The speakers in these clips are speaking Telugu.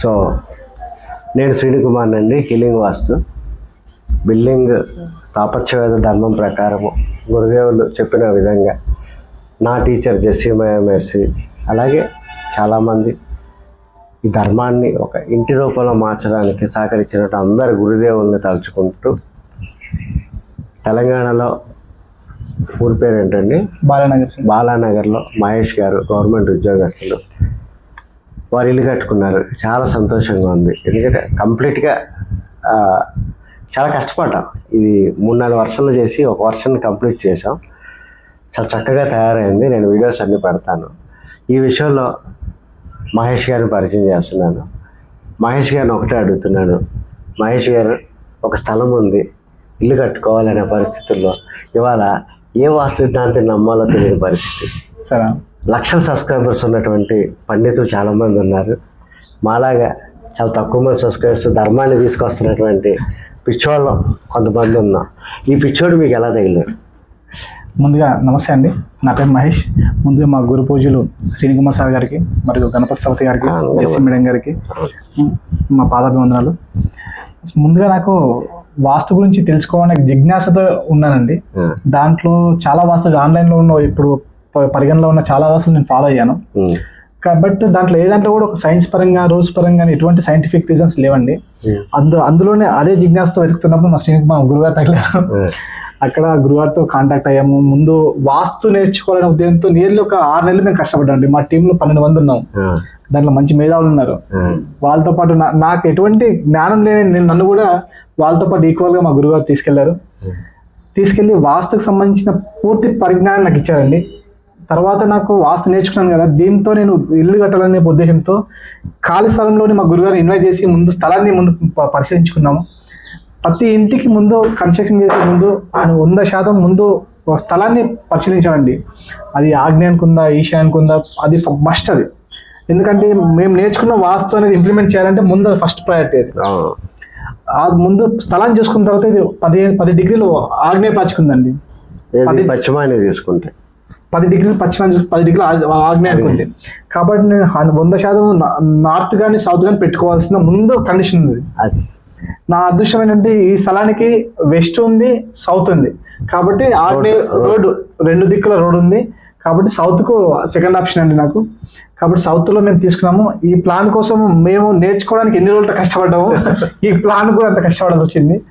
సో నేను శ్రీనికుమార్ అండి హీలింగ్ వాస్తు. బిల్డింగ్ స్థాపత్యవేద ధర్మం ప్రకారము గురుదేవులు చెప్పిన విధంగా నా టీచర్ జెస్సీమయ మెర్సీ అలాగే చాలామంది ఈ ధర్మాన్ని ఒక ఇంటి రూపంలో మార్చడానికి సహకరించినట్టు అందరు గురుదేవుల్ని తలుచుకుంటూ తెలంగాణలో ఊరి పేరు ఏంటండి బాలానగర్ బాలానగర్లో మహేష్ గారు గవర్నమెంట్ ఉద్యోగస్తులు. వారు ఇల్లు కట్టుకున్నారు. చాలా సంతోషంగా ఉంది. ఎందుకంటే కంప్లీట్గా చాలా కష్టపడ్డాం. ఇది మూడు నాలుగు వర్షాలు చేసి ఒక వర్షాన్ని కంప్లీట్ చేసాం చాలా చక్కగా తయారైంది. నేను వీడియోస్ అన్నీ పెడతాను. ఈ విషయంలో మహేష్ గారిని పరిచయం చేస్తున్నాను. మహేష్ గారిని ఒకటే అడుగుతున్నాను. మహేష్ గారు ఒక స్థలం ఉంది. ఇల్లు కట్టుకోవాలనే పరిస్థితుల్లో ఇవాళ ఏ వాస్తు సిద్ధాంతం నమ్మాలో తెలియని పరిస్థితి? సరే. లక్షల సబ్స్క్రైబర్స్ ఉన్నటువంటి పండితులు చాలామంది ఉన్నారు. మాలాగా చాలా తక్కువ మంది సబ్స్క్రైబర్స్ ధర్మాన్ని తీసుకొస్తున్నటువంటి పిచ్చోళ్ళం కొంతమంది ఉన్నాం ఈ పిచ్చోడు మీకు ఎలా తగిలాడు? ముందుగా నమస్తే అండి. నా పేరు మహేష్. ముందుగా మా గురు పూజలు శ్రీనికుమార్ సార్ గారికి మరియు గణపతి సవతి గారికి ఎస్సీ మేడం గారికి మా పాదాభివందనాలు. ముందుగా నాకు వాస్తు గురించి తెలుసుకోవడానికి జిజ్ఞాసతో ఉన్నానండి. దాంట్లో చాలా వాస్తులు ఆన్లైన్లో ఉన్న ఇప్పుడు పరిగణలో ఉన్న చాలా వాస్తులు నేను ఫాలో అయ్యాను. కాబట్టి దాంట్లో ఏ దాంట్లో కూడా ఒక సైన్స్ పరంగా రోజు పరంగా ఎటువంటి సైంటిఫిక్ రీజన్స్ లేవండి. అందు అందులోనే అదే జిజ్ఞాసతో వెతుకుతున్నప్పుడు మా శ్రీనిక్ మా గురుగారు తగిలారు. అక్కడ గురువారితో కాంటాక్ట్ అయ్యాము. ముందు వాస్తు నేర్చుకోవాలనే ఉద్దేశంతో నియర్లీ ఒక ఆరు నెలలు మేము కష్టపడ్డాం మా టీంలో పన్నెండు మంది ఉన్నాం. దాంట్లో మంచి మేధావులు ఉన్నారు. వాళ్ళతో పాటు నా- నాకు ఎటువంటి జ్ఞానం లేని నేను నన్ను కూడా వాళ్ళతో పాటు ఈక్వల్గా మా గురుగారు తీసుకెళ్ళారు. తీసుకెళ్ళి వాస్తుకు సంబంధించిన పూర్తి పరిజ్ఞానం నాకు ఇచ్చారండి. తర్వాత నాకు వాస్తు నేర్చుకున్నాను కదా దీంతో నేను ఇల్లు కట్టాలనే ఉద్దేశంతో ఖాళీ స్థలంలోని మా గురుగారు ఇన్వైట్ చేసి ముందు స్థలాన్ని ముందు పరిశీలించుకున్నాము. ప్రతి ఇంటికి ముందు కన్స్ట్రక్షన్ చేసే ముందు ఆయన వంద శాతం ముందు స్థలాన్ని పరిశీలించామండి అది ఆగ్నేయానికి ఉందా ఈశాన్యానికి ఉందా అది మస్ట్ అది. ఎందుకంటే మేము నేర్చుకున్న వాస్తు అనేది ఇంప్లిమెంట్ చేయాలంటే ముందు అది ఫస్ట్ ప్రయారిటీ అది. ఆ, ముందు స్థలాన్ని చూసుకున్న తర్వాత ఇది పదిహేను పది డిగ్రీలు ఆగ్నేయ పాచుకుందండి పశ్చిమాన్ని తీసుకుంటే. పది డిగ్రీలు పశ్చిమ పది డిగ్రీలు ఆ- ఆగ్నేయానికి ఉంది కాబట్టి నేను వంద శాతం నార్త్ కానీ సౌత్ కానీ పెట్టుకోవాల్సిన ముందు కండిషన్ ఉంది. అది. నా అదృష్టం ఏంటంటే ఈ స్థలానికి వెస్ట్ ఉంది సౌత్ ఉంది. కాబట్టి ఆగ్నేయ రోడ్- రోడ్డు రెండు దిక్కుల రోడ్ ఉంది. కాబట్టి సౌత్కు సెకండ్ ఆప్షన్ అండి నాకు. కాబట్టి సౌత్లో మేము తీసుకున్నాము. ఈ ప్లాన్ కోసం మేము నేర్చుకోవడానికి ఎన్ని రోజులు కష్టపడ్డాము ఈ ప్లాన్ కూడా అంత కష్టపడాల్సి వచ్చింది.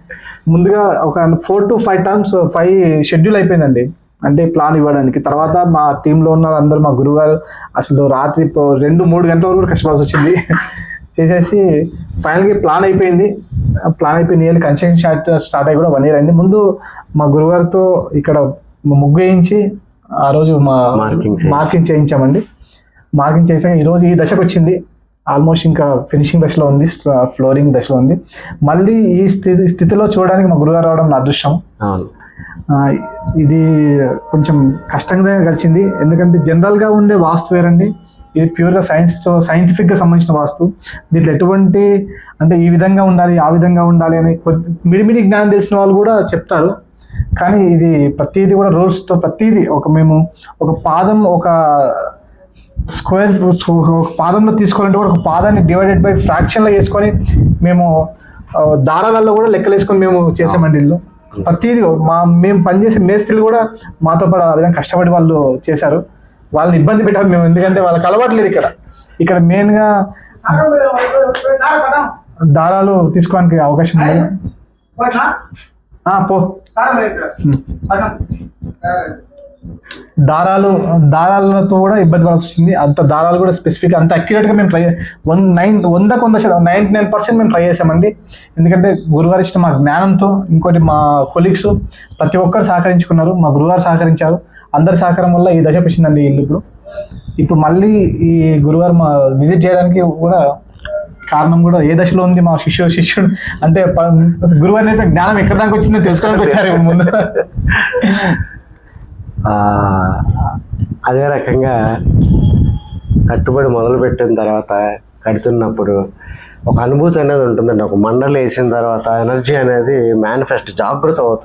ముందుగా ఒక four to five times five schedule అయిపోయిందండి. అంటే ప్లాన్ ఇవ్వడానికి. తర్వాత మా టీంలో ఉన్న అందరూ మా గురుగారు. అసలు రాత్రి రెండు మూడు గంటల వరకు కూడా కష్టపడాల్సి వచ్చింది. చేసేసి ఫైనల్గా ప్లాన్ అయిపోయింది. ప్లాన్ అయిపోయి నియర్లీ కన్స్ట్రక్షన్ స్టార్ట్ స్టార్ట్ అయ్యి కూడా వన్ ఇయర్ అయింది. ముందు మా గురుగారితో ఇక్కడ ముగ్గు వేయించి ఆ రోజు మా. మార్కింగ్ చేయించామండి. మార్కింగ్ చేసాక ఈరోజు ఈ దశకు వచ్చింది. ఆల్మోస్ట్ ఇంకా ఫినిషింగ్ దశలో ఉంది ఫ్లోరింగ్ దశలో ఉంది. మళ్ళీ ఈ స్థితి స్థితిలో చూడడానికి మా గురుగారు రావడం నా అదృష్టం. ఇది కొంచెం కష్టంగా గడిచింది. ఎందుకంటే జనరల్గా ఉండే వాస్తు వేరండి. ఇది ప్యూర్గా సైన్స్తో సైంటిఫిక్గా సంబంధించిన వాస్తు. దీంట్లో ఎటువంటి అంటే ఈ విధంగా ఉండాలి ఆ విధంగా ఉండాలి అని కొద్ది మిడిమిడి జ్ఞానం తెలిసిన వాళ్ళు కూడా చెప్తారు. కానీ ఇది ప్రతిదీ కూడా రూల్స్తో ప్రతిదీ ఒక మేము ఒక పాదం ఒక స్క్వేర్ ఒక పాదంలో తీసుకోవాలంటే కూడా ఒక పాదాన్ని డివైడెడ్ బై ఫ్రాక్షన్లో వేసుకొని మేము దారాలలో కూడా లెక్కలు వేసుకొని మేము చేసామండి ఇల్లు ప్రతిదీ మా మేము పనిచేసే మేస్త్రీలు కూడా మాతో పాటు ఆ విధంగా కష్టపడి వాళ్ళు చేశారు. వాళ్ళని ఇబ్బంది పెట్టాము మేము ఎందుకంటే వాళ్ళకి అలవాటు లేదు ఇక్కడ. ఇక్కడ మెయిన్గా దారాలు తీసుకోవడానికి అవకాశం ఉంది. ఆ, పో. దారాలు దారాలతో కూడా ఇబ్బంది పడాల్సి వచ్చింది అంత దారాలు కూడా స్పెసిఫిక్ అంత అక్యురేట్గా మేము ట్రై వన్ నైన్ వందకు వంద శాతం నైంటీ నైన్ పర్సెంట్ మేము ట్రై చేసామండి ఎందుకంటే గురువారి ఇష్టం మా జ్ఞానంతో ఇంకోటి మా కొలీగ్స్ ప్రతి ఒక్కరు సహకరించుకున్నారు. మా గురువారు సహకరించారు. అందరి సహకారం వల్ల ఈ దశ వచ్చిందండి ఇల్లు ఇప్పుడు. ఇప్పుడు మళ్ళీ ఈ గురువారు మా విజిట్ చేయడానికి కూడా కారణం కూడా ఏ దశలో ఉంది మా శిష్యుడు శిష్యుడు? అంటే గురువారి జ్ఞానం ఎక్కడ దాకా వచ్చిందో తెలుసుకోవడానికి వచ్చారు ముందు. అదే రకంగా కట్టుబడి మొదలుపెట్టిన తర్వాత కడుతున్నప్పుడు ఒక అనుభూతి అనేది ఉంటుందండి. ఒక మండలి వేసిన తర్వాత ఎనర్జీ అనేది మేనిఫెస్ట్ జాగ్రత్త అవుతుంది